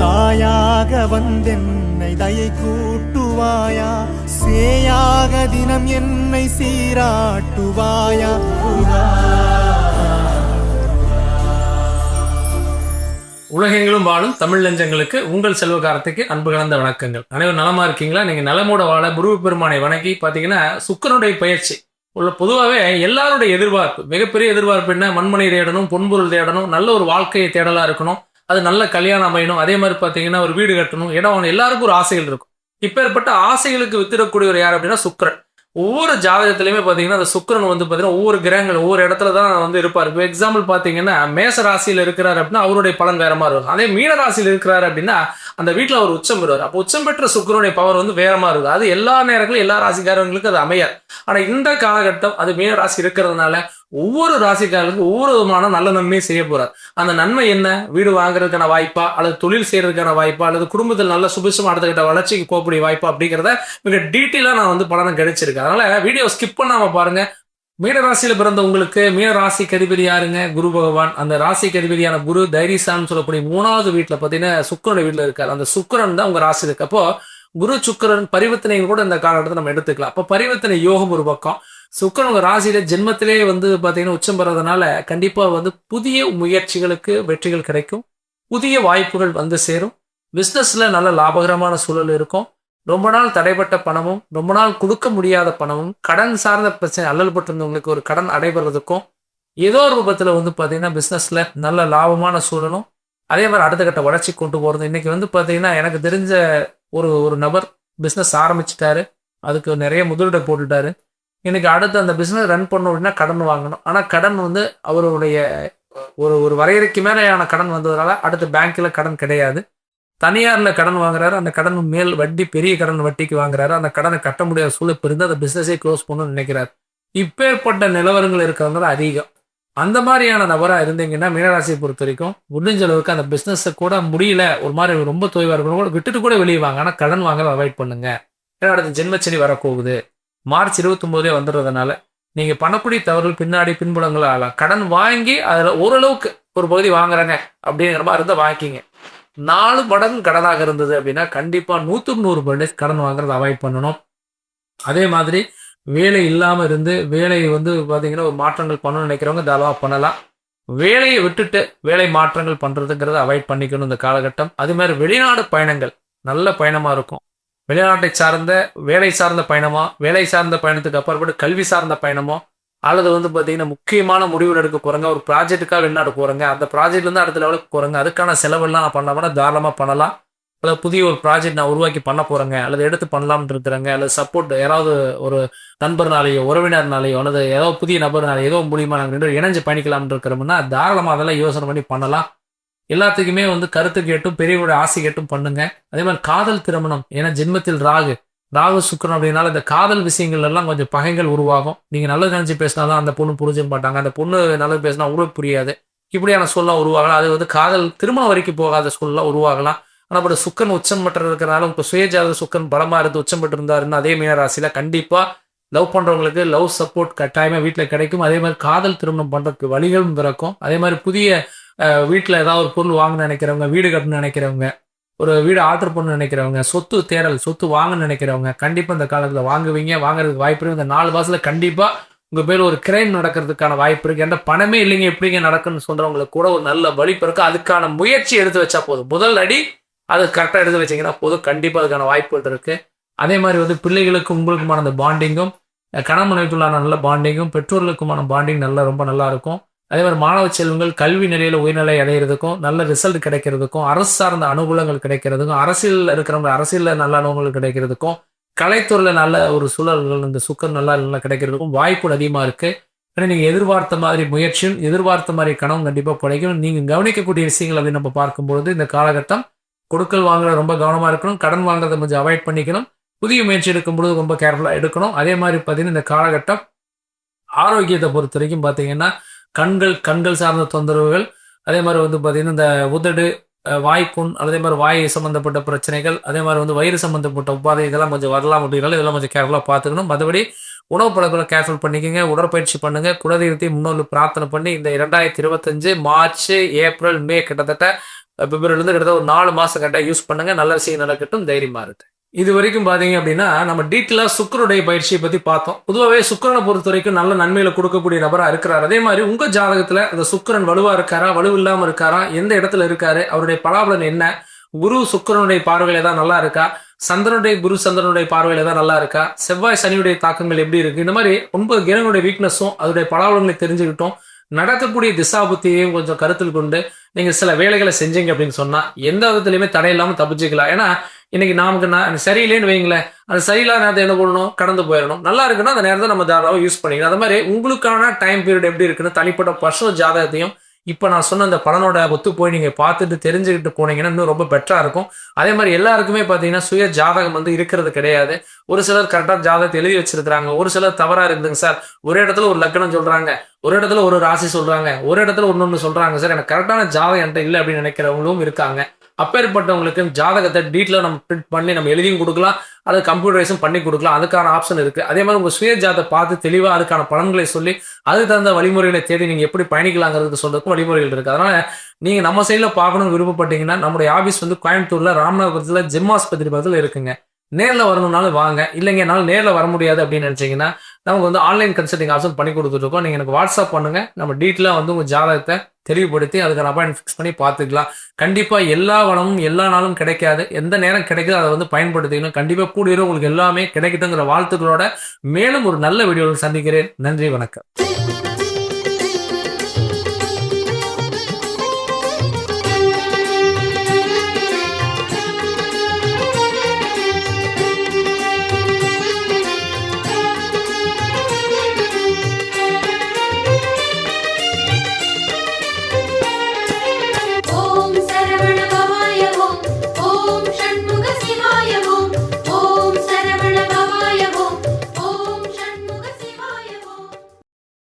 தாயாக வந்தென்னை தயை கூட்டுவாயா? சேயாக தினம் என்னை சீராட்டுவாயா? உலகெங்கிலும் வாழும் தமிழ் நெஞ்சங்களுக்கு உங்கள் செல்வகாரத்துக்கு அன்பு கலந்த வணக்கங்கள். அனைவரும் நலமா இருக்கீங்களா? நீங்க நலமோட வாழ குரு பெருமானை வணங்கி பாத்தீங்கன்னா சுக்கரனுடைய பயிற்சி. உள்ள பொதுவாகவே எல்லாருடைய எதிர்பார்ப்பு மிகப்பெரிய எதிர்பார்ப்பு என்ன? மண்மனை தேடணும் பொன்பொருள் தேடணும் நல்ல ஒரு வாழ்க்கையை தேடலா இருக்கணும். அது நல்ல கல்யாணம் அமையணும். அதே மாதிரி பார்த்தீங்கன்னா ஒரு வீடு கட்டணும். இடம் வாங்கணும் எல்லாருக்கும் ஒரு ஆசைகள் இருக்கும். இப்பேற்பட்ட ஆசைகளுக்கு வித்திடக்கூடியவர் யார் அப்படின்னா சுக்கிரன். ஒவ்வொரு ஜாதகத்திலையுமே பார்த்தீங்கன்னா அந்த சுக்கிரன் வந்து பார்த்தீங்கன்னா ஒவ்வொரு கிரகங்கள் ஒவ்வொரு இடத்துல தான் வந்து இருப்பார். இப்போ எக்ஸாம்பிள் பார்த்தீங்கன்னா மேச ராசியில் இருக்கிறார் அப்படின்னா அவருடைய பலன் வேற மாதிரி இருக்கும். அதே மீன ராசியில் இருக்கிறார் அப்படின்னா அந்த வீட்டில் அவர் உச்சம் பெறுவார். அப்போ உச்சம் பெற்ற சுக்கிரனுடைய பவர் வந்து வேற மாதிரி இருக்கும். அது எல்லா நேரங்களும் எல்லா ராசிக்காரங்களுக்கும் அது அமையாது. ஆனால் இந்த காலகட்டம் அது மீன ராசி இருக்கிறதுனால ஒவ்வொரு ராசிக்காரர்களுக்கும் ஒவ்வொரு விதமான நல்ல நன்மையை செய்ய போறார். அந்த நன்மை என்ன? வீடு வாங்குறதுக்கான வாய்ப்பா? அல்லது தொழில் செய்யறதுக்கான வாய்ப்பா? அல்லது குடும்பத்தில் நல்ல சுபிசம் அடுத்தகிட்ட வளர்ச்சிக்கு போகக்கூடிய வாய்ப்பா அப்படிங்கிறத மிக டீட்டெயிலாக நான் வந்து பலனை கிடைச்சிருக்கேன் அதனால வீடியோ ஸ்கிப் பண்ணாம பாருங்க. மீன ராசியில பிறந்த உங்களுக்கு மீன ராசிக்கு அதிபதி யாருங்க? குரு பகவான். அந்த ராசிக்கு அதிபதியான குரு தைரியசான்னு சொல்லக்கூடிய மூணாவது வீட்டுல பாத்தீங்கன்னா சுக்கரனுடைய வீட்டுல இருக்காரு. அந்த சுக்கிரன் தான் உங்க ராசி இருக்கு. அப்போ குரு சுக்கிரன் பரிவர்த்தனை கூட இந்த காலகட்டத்தை நம்ம எடுத்துக்கலாம். அப்போ பரிவர்த்தனை யோகம் ஒரு பக்கம். சுக்கரன் உங்கள் ராசியில ஜென்மத்திலே வந்து பார்த்தீங்கன்னா உச்சம் பெறதுனால கண்டிப்பாக வந்து புதிய முயற்சிகளுக்கு வெற்றிகள் கிடைக்கும். புதிய வாய்ப்புகள் வந்து சேரும். பிஸ்னஸில் நல்ல லாபகரமான சூழல் இருக்கும். ரொம்ப நாள் தடைப்பட்ட பணமும் ரொம்ப நாள் கொடுக்க முடியாத பணமும் கடன் சார்ந்த பிரச்சனை அல்லல்பட்டிருந்தவங்களுக்கு ஒரு கடன் அடைபடுறதுக்கும் ஏதோ ஒரு ரூபத்தில் வந்து பார்த்தீங்கன்னா பிஸ்னஸில் நல்ல லாபமான சூழலும் அதே மாதிரி அடுத்த கட்ட வளர்ச்சி கொண்டு போகிறது இன்றைக்கி வந்து பார்த்தீங்கன்னா எனக்கு தெரிஞ்ச ஒரு ஒரு நபர் பிஸ்னஸ் ஆரம்பிச்சிட்டாரு. அதுக்கு நிறைய முதலீடு போட்டுட்டாரு. இன்னைக்கு அடுத்து அந்த பிஸ்னஸ் ரன் பண்ணணும் அப்படின்னா கடன் வாங்கணும். ஆனால் கடன் வந்து அவருடைய ஒரு ஒரு வரையறைக்கு மேலேயான கடன் வந்ததுனால அடுத்து பேங்க்கில் கடன் கிடையாது. தனியாரில் கடன் வாங்குறாரு. அந்த கடன் மேல் வட்டி பெரிய கடன் வட்டிக்கு வாங்குறாரு. அந்த கடனை கட்ட முடியாத சூழல் இருந்து அந்த பிஸ்னஸே க்ளோஸ் பண்ணணும்னு நினைக்கிறார். இப்பேற்பட்ட நிலவரங்கள் இருக்கிறவங்க அதிகம். அந்த மாதிரியான நபராக இருந்தீங்கன்னா மீனராசியை பொறுத்த வரைக்கும் முடிஞ்ச அளவுக்கு அந்த பிஸ்னஸை கூட முடியல. ஒரு மாதிரி ரொம்ப தொய்வாக இருக்கணும். கூட விட்டுட்டு கூட வெளியே வாங்க. ஆனால் கடன் வாங்க அவாய்ட் பண்ணுங்க. ஏன்னா அடுத்த ஜென்மச்சனி வரப்போகுது. மார்ச் இருபத்தொம்போதே வந்துடுறதுனால நீங்க பண்ணக்கூடிய தவறுகள் பின்னாடி பின்புலங்கள் ஆகலாம். கடன் வாங்கி அதுல ஓரளவுக்கு ஒரு பகுதி வாங்குறாங்க அப்படிங்கிற மாதிரி இருந்தால் வாங்கிக்கிங்க. நாலு மடங்கு கடனாக இருந்தது அப்படின்னா கண்டிப்பா நூற்றுக்கு நூறு பர்சன்டேஜ் கடன் வாங்குறத அவாய்ட் பண்ணணும். அதே மாதிரி வேலை இல்லாம இருந்து வேலையை வந்து பாத்தீங்கன்னா ஒரு மாற்றங்கள் பண்ணணும்னு நினைக்கிறவங்க தாராளமா பண்ணலாம். வேலையை விட்டுட்டு வேலை மாற்றங்கள் பண்றதுங்கிறத அவாய்ட் பண்ணிக்கணும் இந்த காலகட்டம். அதே மாதிரி வெளிநாடு பயணங்கள் நல்ல பயணமா இருக்கும். வெளிநாட்டை சார்ந்த வேலை சார்ந்த பயணமா வேலை சார்ந்த பயணத்துக்கு அப்புறப்பட்டு கல்வி சார்ந்த பயணமோ அல்லது வந்து பார்த்தீங்கன்னா முக்கியமான முடிவுகள் எடுக்க போகிறாங்க ஒரு ப்ராஜெக்ட்டுக்காக வெளிநாடு போகிறாங்க அந்த ப்ராஜெக்ட்லேருந்து அடுத்த லெவலுக்கு போகிறாங்க அதுக்கான செலவெல்லாம் நான் பண்ண தாராளமாக பண்ணலாம். அல்லது புதிய ஒரு ப்ராஜெக்ட் நான் உருவாக்கி பண்ண போகிறேங்க அல்லது எடுத்து பண்ணலாம்னு இருக்கிறாங்க அல்லது சப்போர்ட் யாராவது ஒரு நண்பர்னாலேயோ உறவினர்னாலேயோ அல்லது ஏதோ புதிய நபர்னாலேயோ ஏதோ மூலியமாக நாங்கள் ரெண்டு இணைஞ்சு பயணிக்கலாம்னு இருக்கிறோம்னா தாராளமாக அதெல்லாம் யோசனை பண்ணி பண்ணலாம். எல்லாத்துக்குமே வந்து கருத்து கேட்டும் பெரியவருடைய ஆசை கேட்டும் பண்ணுங்க. அதே மாதிரி காதல் திருமணம் ஏன்னா ஜென்மத்தில் ராகு ராகு சுக்கரன் அப்படின்னால இந்த காதல் விஷயங்கள் எல்லாம் கொஞ்சம் பகைகள் உருவாகும். நீங்க நல்லது நினைச்சு பேசினாதான் அந்த பொண்ணு புரிஞ்சுக்க மாட்டாங்க. அந்த பொண்ணு நல்லது பேசினா உங்களுக்கு புரியாது. இப்படியான சூழலாம் உருவாகலாம். அது வந்து காதல் திருமணம் வரைக்கும் போகாத சூழலாம் உருவாகலாம். ஆனால் பட் சுக்கன் உச்சம் பெற்று இருக்கிறனால உங்க சுயஜாத சுக்கன் பலமா இருந்து உச்சம் பெற்று இருந்தாருன்னா அதே மீனராசியில கண்டிப்பா லவ் பண்றவங்களுக்கு லவ் சப்போர்ட் கட்டாயமா வீட்டில் கிடைக்கும். அதே மாதிரி காதல் திருமணம் பண்றதுக்கு வழிகளும் பிறக்கும். அதே மாதிரி புதிய வீட்டில் ஏதாவது ஒரு பொருள் வாங்க நினைக்கிறவங்க வீடு கட்டணும்னு நினைக்கிறவங்க ஒரு வீடு ஆர்டர் பண்ண நினைக்கிறவங்க சொத்து தேடல் சொத்து வாங்க நினைக்கிறவங்க கண்டிப்பாக இந்த காலத்தில் வாங்குவீங்க வாங்குறதுக்கு வாய்ப்பு இருக்கு. இந்த நாலு மாதத்தில் கண்டிப்பாக உங்கள் பேர் ஒரு கிரைம் நடக்கிறதுக்கான வாய்ப்பு இருக்கு. எந்த பணமே இல்லைங்க எப்படிங்க நடக்குன்னு சொல்கிறவங்களுக்கு கூட ஒரு நல்ல வழிப்பு இருக்குது அதுக்கான முயற்சி எடுத்து வச்சா போதும். முதல் அடி அது கரெக்டாக எடுத்து வச்சிங்கன்னா போதும். கண்டிப்பாக அதுக்கான வாய்ப்புகள் இருக்குது அதே மாதிரி வந்து பிள்ளைகளுக்கும் உங்களுக்குமான அந்த பாண்டிங்கும் கணவனைக்குள்ளான நல்ல பாண்டிங்கும் பெற்றோர்களுக்குமான பாண்டிங் நல்லா ரொம்ப நல்லா இருக்கும். அதே மாதிரி மாணவ செல்வங்கள் கல்வி நிலையில உயர்நிலை அடைகிறதுக்கும் நல்ல ரிசல்ட் கிடைக்கிறதுக்கும் அரசு சார்ந்த அனுகூலங்கள் கிடைக்கிறதுக்கும் அரசியல் இருக்கிறவங்க அரசியல்ல நல்ல அனுகூலங்கள் கிடைக்கிறதுக்கும் கலைத்துறையில நல்ல ஒரு சூழல்கள் இந்த சுக்கம் நல்லா நல்லா கிடைக்கிறதுக்கும் வாய்ப்புகள் அதிகமா இருக்கு. ஏன்னா நீங்க எதிர்பார்த்த மாதிரி முயற்சியும் எதிர்பார்த்த மாதிரி கனவும் கண்டிப்பா கிடைக்கும் நீங்க கவனிக்கக்கூடிய விஷயங்கள் அப்படின்னு நம்ம பார்க்கும்பொழுது இந்த காலகட்டம் கொடுக்கல் வாங்குற ரொம்ப கவனமா இருக்கணும் கடன் வாங்குறதை கொஞ்சம் அவாய்ட் பண்ணிக்கணும் புதிய முயற்சி எடுக்கும் பொழுது ரொம்ப கேர்ஃபுல்லா எடுக்கணும். அதே மாதிரி பார்த்தீங்கன்னா இந்த காலகட்டம் ஆரோக்கியத்தை பொறுத்த வரைக்கும் பார்த்தீங்கன்னா கண்கள் கண்கள் சார்ந்த தொந்தரவுகள் அதே மாதிரி வந்து பார்த்தீங்கன்னா இந்த உதடு வாய்ப்புண் அதே மாதிரி வாய் சம்மந்தப்பட்ட பிரச்சனைகள் அதே மாதிரி வந்து வயிறு சம்மந்தப்பட்ட உபாதை இதெல்லாம் கொஞ்சம் வரலாம் அப்படின்னாலும் இதெல்லாம் கொஞ்சம் கேர்ஃபுல்லாக பார்த்துக்கணும். மற்றபடி உணவு பழக்கங்களை கேர்ஃபுல் பண்ணிக்கோங்க உடற்பயிற்சி பண்ணுங்க குலதெய்வத்தை முன்னோர் பிரார்த்தனை பண்ணி இந்த இரண்டாயிரத்தி இருபத்தஞ்சு மார்ச் ஏப்ரல் மே கிட்டத்தட்ட பிப்ரவரிலேருந்து கிட்டத்தட்ட ஒரு நாலு மாதம் கரெக்டாக யூஸ் பண்ணுங்கள் நல்ல விஷயம் நடக்கட்டும். தைரியமாக இருக்குது இது வரைக்கும் பார்த்தீங்க அப்படின்னா நம்ம டீட்டெயிலாக சுக்கரனுடைய பயிற்சியை பற்றி பார்த்தோம். பொதுவாகவே சுக்கரனை பொறுத்த வரைக்கும் நல்ல நன்மையில் கொடுக்கக்கூடிய நபராக இருக்கிறார். அதே மாதிரி உங்கள் ஜாதகத்தில் அந்த சுக்கிரன் வலுவாக இருக்காரா வலு இல்லாமல் இருக்காரா எந்த இடத்துல இருக்காரு அவருடைய பலாபலன் என்ன குரு சுக்கிரனுடைய பார்வையில தான் நல்லா இருக்கா சந்திரனுடைய குரு சந்திரனுடைய பார்வையில தான் நல்லா இருக்கா செவ்வாய் சனியுடைய தாக்கங்கள் எப்படி இருக்கு இந்த மாதிரி ஒன்பது கிரகங்களுடைய வீக்னஸும் அதோடைய பலாபலங்களை தெரிஞ்சுக்கிட்டோம். நடக்கக்கூடிய திசாபுத்தியையும் கொஞ்சம் கருத்தில் கொண்டு நீங்கள் சில வேலைகளை செஞ்சீங்க அப்படின்னு சொன்னால் எந்த விதத்துலையுமே தடையில்லாமல் தப்பிச்சுக்கலாம். ஏன்னா இன்னைக்கு நமக்கு நான் சரியில்லைன்னு வைங்களேன் அது சரியில்லாத நேரத்தை என்ன பண்ணணும்? கடந்து போயிடணும். நல்லா இருக்குன்னா அந்த நேரத்தை நம்ம தாராளமாக யூஸ் பண்ணிக்கலாம் அது மாதிரி உங்களுக்கான டைம் பீரியட் எப்படி இருக்குன்னு தனிப்பட்ட பர்சனல் ஜாதகத்தையும் இப்போ நான் சொன்ன அந்த பலனோட ஒத்து போய் நீங்கள் பார்த்துட்டு தெரிஞ்சுக்கிட்டு போனீங்கன்னா இன்னும் ரொம்ப பெட்டராக இருக்கும். அதே மாதிரி எல்லாருக்குமே பார்த்தீங்கன்னா சுய ஜாதகம் வந்து இருக்கிறது கிடையாது. ஒரு சிலர் கரெக்டாக ஜாதகத்தை எழுதி வச்சிருக்கிறாங்க. ஒரு சிலர் தவறாக இருக்குதுங்க சார் ஒரு இடத்துல ஒரு லக்கணம் சொல்கிறாங்க ஒரு இடத்துல ஒரு ராசி சொல்கிறாங்க ஒரு இடத்துல ஒன்று ஒன்று சொல்கிறாங்க சார் எனக்கு கரெக்டான ஜாதகம் என்கிட்ட இல்லை அப்படின்னு நினைக்கிறவங்களும் இருக்காங்க. அப்பேற்பட்டவங்களுக்கு ஜாதகத்தை டீட்டெயிலாக நம்ம பிரிண்ட் பண்ணி நம்ம எழுதியும் கொடுக்கலாம். அது கம்ப்யூட்டரைஸும் பண்ணி கொடுக்கலாம். அதுக்கான ஆப்ஷன் இருக்குது அதே மாதிரி உங்கள் சுய ஜாதத்தை பார்த்து தெளிவாக அதுக்கான பலன்களை சொல்லி அதுக்கு தகுந்த வழிமுறைகளை தேடி நீங்கள் எப்படி பயணிக்கலாங்கிறதுக்கு சொல்கிறதுக்கும் வழிமுறைகள் இருக்குது அதனால் நீங்கள் நம்ம சைடில் பார்க்கணும்னு விருப்பப்பட்டீங்கன்னா நம்முடைய ஆஃபீஸ் வந்து கோயம்புத்தூர்ல ஜிம் ஆஸ்பத்திரி பக்கத்தில் இருக்குங்க. நேரில் வரணும்னாலும் வாங்க. இல்லைங்க என்னால் நேரில் வர முடியாது அப்படின்னு நினச்சிங்கன்னா நமக்கு வந்து ஆன்லைன் கன்சல்டிங் ஆப்ஷன் பண்ணி கொடுத்துருக்கோம் நீங்கள் எனக்கு வாட்ஸ்அப் பண்ணுங்க. நம்ம டீட்டெயிலாக வந்து உங்கள் ஜாதகத்தை தெளிவுபடுத்தி அதுக்கான அப்பாயின்ட் ஃபிக்ஸ் பண்ணி பார்த்துக்கலாம். கண்டிப்பாக எல்லா வளமும் எல்லா நாளும் கிடைக்காது. எந்த நேரம் கிடைக்குதோ அதை வந்து பயன்படுத்திக்கணும். கண்டிப்பாக கூடிய உங்களுக்கு எல்லாமே கிடைக்கட்டுங்கிற வாழ்த்துக்களோட மேலும் ஒரு நல்ல வீடியோவில் சந்திக்கிறேன். நன்றி வணக்கம்.